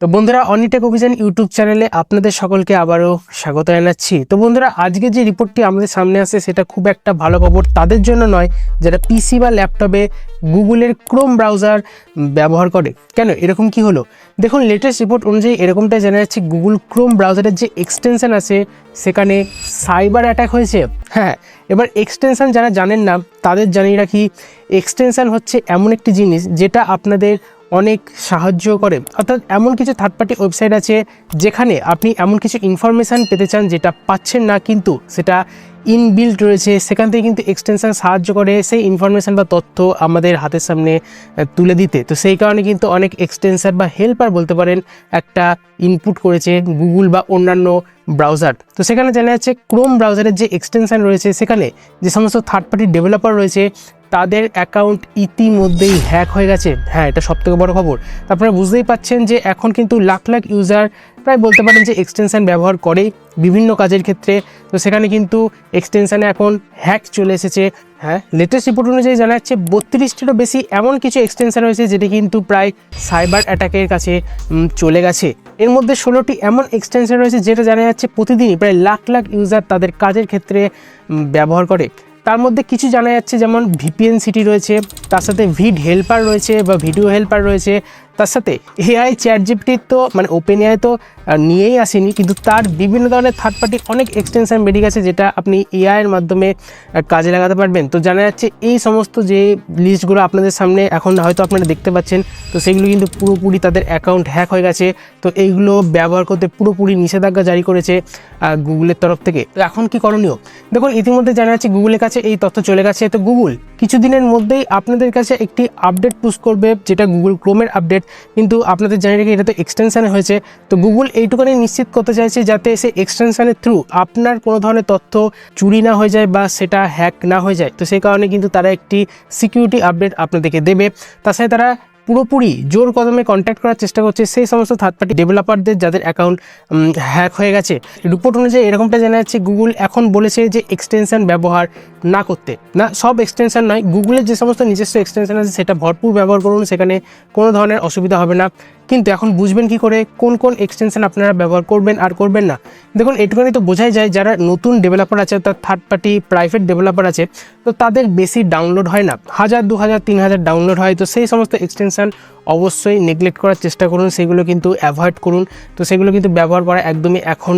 তো বন্ধুরা, অনিটেক অভিযান ইউটিউব চ্যানেলে আপনাদের সকলকে আবারও স্বাগত জানাচ্ছি। তো বন্ধুরা, আজকে যে রিপোর্টটি আমাদের সামনে আসে, সেটা খুব একটা ভালো খবর তাদের জন্য নয় যারা পিসি বা ল্যাপটপে গুগলের ক্রোম ব্রাউজার ব্যবহার করে। কেন? এরকম কি হলো? দেখুন লেটেস্ট রিপোর্ট অনুযায়ী এরকমটাই জানা যাচ্ছে, গুগল ক্রোম ব্রাউজারের যে এক্সটেনশন আছে, সেখানে সাইবার অ্যাটাক হয়েছে। হ্যাঁ এবার এক্সটেনশন যারা জানেন না, তাদের জানিয়ে রাখি এক্সটেনশন হচ্ছে এমন একটি জিনিস, যেটা আপনাদের অনেক সাহায্য করে। অর্থাৎ এমন কিছু থার্ড পার্টি ওয়েবসাইট আছে যেখানে আপনি এমন কিছু ইনফরমেশান পেতে চান যেটা পাচ্ছেন না কিন্তু সেটা ইনবিল্ট রয়েছে, সেখান থেকে কিন্তু এক্সটেনশান সাহায্য করে, সেই ইনফরমেশান বা তথ্য আমাদের হাতের সামনে তুলে দিতে। তো সেই কারণে কিন্তু অনেক এক্সটেনশান বা হেল্পার বলতে পারেন, একটা ইনপুট করেছে গুগল বা অন্যান্য ব্রাউজার তো সেখানে জানা যাচ্ছে ক্রোম ব্রাউজারের যে এক্সটেনশান রয়েছে, সেখানে যে সমস্ত থার্ড পার্টি ডেভেলপার রয়েছে, তাদের অ্যাকাউন্ট ইতিমধ্যেই হ্যাক হয়ে গেছে। হ্যাঁ এটা সবথেকে বড় খবর। আপনারা বুঝতেই পাচ্ছেন যে এখন কিন্তু লাখ লাখ ইউজার প্রায় বলতে পারেন যে এক্সটেনশান ব্যবহার করে বিভিন্ন কাজের ক্ষেত্রে। তো সেখানে কিন্তু এক্সটেনশানে এখন হ্যাক চলে এসেছে। হ্যাঁ লেটেস্ট রিপোর্ট অনুযায়ী জানা যাচ্ছে বত্রিশটিরও বেশি এমন কিছু এক্সটেনশন রয়েছে যেটি কিন্তু প্রায় সাইবার অ্যাটাকের কাছে চলে গেছে। এর মধ্যে ষোলোটি এমন এক্সটেনশন রয়েছে যেটা জানা যাচ্ছে প্রতিদিনই প্রায় লাখ লাখ ইউজার তাদের কাজের ক্ষেত্রে ব্যবহার করে। তার মধ্যে কিছু জানা যাচ্ছে যেমন ভিপিএন সিটি রয়েছে, তার সাথে ভিড হেল্পার রয়েছে বা ভিডিও হেল্পার রয়েছে তার সাথে এআই চ্যাট জিপিটির তো মানে ওপেন এআই তো নিয়েই আসেনি। কিন্তু তার বিভিন্ন ধরনের থার্ড পার্টি অনেক এক্সটেনশন বেরিয়ে গেছে, যেটা আপনি এআইয়ের মাধ্যমে কাজে লাগাতে পারবেন। তো জানা যাচ্ছে এই সমস্ত যে লিস্টগুলো আপনাদের সামনে এখন হয়তো আপনারা দেখতে পাচ্ছেন, তো সেগুলো কিন্তু পুরোপুরি তাদের অ্যাকাউন্ট হ্যাক হয়ে গেছে। তো এইগুলো ব্যবহার করতে পুরোপুরি নিষেধাজ্ঞা জারি করেছে গুগলের তরফ থেকে। তো এখন কি করণীয়? দেখুন, ইতিমধ্যে জানা যাচ্ছে গুগলের কাছে এই তথ্য চলে গেছে। তো গুগল কিছুদিনের মধ্যেই আপনাদের কাছে একটি আপডেট পুশ করবে, যেটা গুগল ক্রোমের আপডেট কিন্তু আপনাদের জানিয়ে রেখে, এটা তো এক্সটেনশানে হয়েছে। তো গুগল এইটুকানি নিশ্চিত করতে চাইছে যাতে সে এক্সটেনশানের থ্রু আপনার কোনো ধরনের তথ্য চুরি না হয়ে যায় বা সেটা হ্যাক না হয়ে যায়। তো সেই কারণে কিন্তু তারা একটি সিকিউরিটি আপডেট আপনাদেরকে দেবে। তাছাড়া তারা পুরোপুরি জোর কদমে কন্ট্যাক্ট করার চেষ্টা করছে সেই সমস্ত থার্ড পার্টি ডেভেলপারদের যাদের অ্যাকাউন্ট হ্যাক হয়ে গেছে। রিপোর্ট অনুযায়ী এরকমটা জানা যাচ্ছে গুগল এখন বলেছে যে এক্সটেনশন ব্যবহার না করতে। না, সব এক্সটেনশন নয় গুগলের যে সমস্ত নিজস্ব এক্সটেনশন আছে, সেটা ভরপুর ব্যবহার করুন, সেখানে কোনো ধরনের অসুবিধা হবে না। কিন্তু এখন বুঝবেন কি করে, কোন কোন এক্সটেনশন আপনারা ব্যবহার করবেন আর করবেন না। দেখুন, এটুকুনি তো বোঝাই যায়, যারা নতুন ডেভেলপার আছে, অর্থাৎ থার্ড পার্টি প্রাইভেট ডেভেলপার আছে, তো তাদের বেশি ডাউনলোড হয় না। হাজার, দু হাজার, তিন হাজার ডাউনলোড হয়, তো সেই সমস্ত এক্সটেনশন অবশ্যই নেগলেক্ট করার চেষ্টা করুন, সেগুলো কিন্তু অ্যাভয়েড করুন। তো সেগুলো কিন্তু ব্যবহার করা একদমই এখন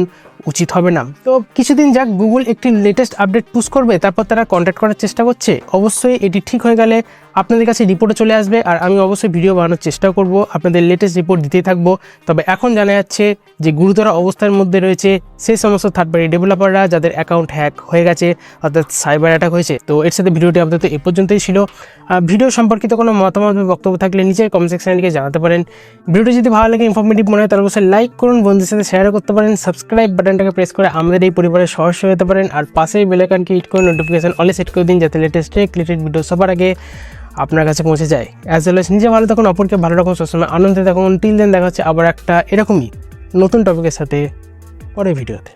উচিত হবে না। তো কিছুদিন যাক, গুগল একটি লেটেস্ট আপডেট পুশ করবে, তারপর তারা কন্ট্যাক্ট করার চেষ্টা করছে। অবশ্যই এটি ঠিক হয়ে গেলে আপনাদের কাছে রিপোর্টে চলে আসবে, আর আমি অবশ্যই ভিডিও বানানোর চেষ্টা করব, আপনাদের লেটেস্ট রিপোর্ট দিতেই থাকব। তবে এখন জানা যাচ্ছে যে গুরুতর অবস্থার মধ্যে রয়েছে সেই সমস্ত থার্ড পার্টি ডেভেলপাররা যাদের অ্যাকাউন্ট হ্যাক হয়ে গেছে, অর্থাৎ সাইবার অ্যাটাক হয়েছে। তো এর সাথে ভিডিওটি আপাতত এ পর্যন্তই ছিল। ভিডিও সম্পর্কিত কোনো মতামত বক্তব্য থাকলে নিচের কমেন্ট সেকশনে লিখে জানাতে পারেন। ভিডিওটি যদি ভালো লাগে ইনফরমেটিভ মনে হয়, তাহলে অবশ্যই লাইক করুন, বন্ধুদের সাথে শেয়ার করতে পারেন। সাবস্ক্রাইব বাটনটাকে প্রেস করে আমাদের এই পরিবারের সহস্য হতে পারেন। আর পাশেই বেলাকানকে হিট করে নোটিফিকেশান অলে সেট করে দিন যাতে লেটেস্ট রিলেটেড ভিডিও সবার আগে আপনার কাছে পৌঁছে যায়। অ্যাজ ওয়েল নিজে ভালো থাকুন, অপরকে ভালো রাখুন, সবসময় আনন্দে থাকুন। টিল দেন দেখা হচ্ছে আবার একটা এরকমই নতুন টপিকের সাথে পরের ভিডিওতে